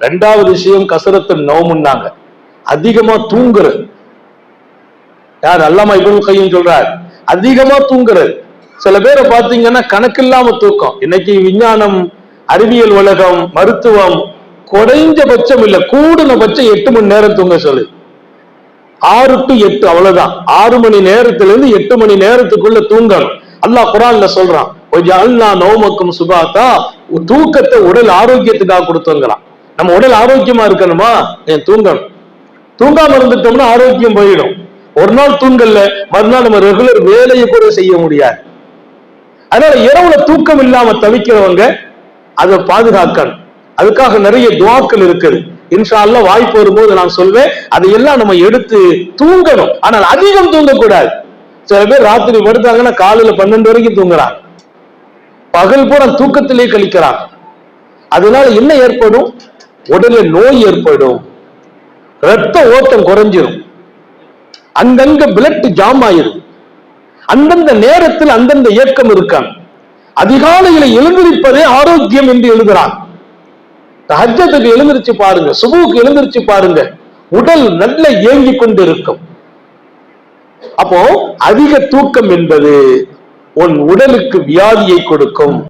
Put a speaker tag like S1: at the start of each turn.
S1: ரெண்டாவது விஷயம் கசரத்து நோமுன்னாங்க அதிகமா தூங்குறது யார்? அல்லாம இப்னு கையும் சொல்றார். அதிகமா தூங்குறது சில பேரை பார்த்தீங்கன்னா கணக்கில்லாம தூக்கம். இன்னைக்கு விஞ்ஞானம் அறிவியல் உலகம் மருத்துவம் குறைஞ்சபட்சம் இல்ல கூடுனபட்சம் எட்டு மணி நேரம் தூங்க சொல்லு. ஆறு டு எட்டு அவ்வளவுதான். ஆறு மணி நேரத்துல இருந்து எட்டு மணி நேரத்துக்குள்ள தூங்கணும். அல்லாஹ் குரான்ல சொல்றான் கொஞ்சம் அல்லா நோமக்கும் சுபாத்தா. தூக்கத்தை உடல் ஆரோக்கியத்துக்காக கொடுத்துங்கிறான் நம்ம உடல் ஆரோக்கியமா இருக்கணுமா? ஏன் தூங்கணும். தூங்காம இருந்துட்டோம்னா ஆரோக்கியம் போயிடும். ஒரு நாள் தூங்கல்ல மறுநாள் நம்ம ரெகுலர் வேலையை கூட செய்ய முடியாது. அதனால இரவுல தூக்கம் இல்லாம தவிக்கிறவங்க அதை பாதுகாக்கணும். அதுக்காக நிறைய துவாக்கள் இருக்குது. இன்ஷால்ல வாய்ப்பு வரும்போது நான் சொல்வேன் அதையெல்லாம் நம்ம எடுத்து தூங்கணும். ஆனால் அதிகம் தூங்கக்கூடாது. சில பேர் ராத்திரி படுத்தாங்கன்னா காலையில பன்னெண்டு வரைக்கும் தூங்குறாங்க. பகல் பூரா தூக்கத்திலே கழிக்கிறாங்க. அதனால என்ன ஏற்படும்? உடனே நோய் ஏற்படும். ரத்த ஓட்டம் குறைஞ்சிரும். அங்கங்க பிளட் ஜாம் ஆயிரும். அந்தந்த நேரத்தில் அந்தந்த இயக்கம் இருக்காங்க. அதிகாலையில எழுந்திருப்பதே ஆரோக்கியம் என்று எழுதுறான். ஹஜ்ஜத்துக்கு எழுந்திருச்சு பாருங்க சுபுக்கு எழுந்திருச்சு பாருங்க. உடல் நல்ல இயங்கி கொண்டு இருக்கும் அப்போ அதிக தூக்கம் என்பது உன் உடலுக்கு வியாதியை கொடுக்கும்.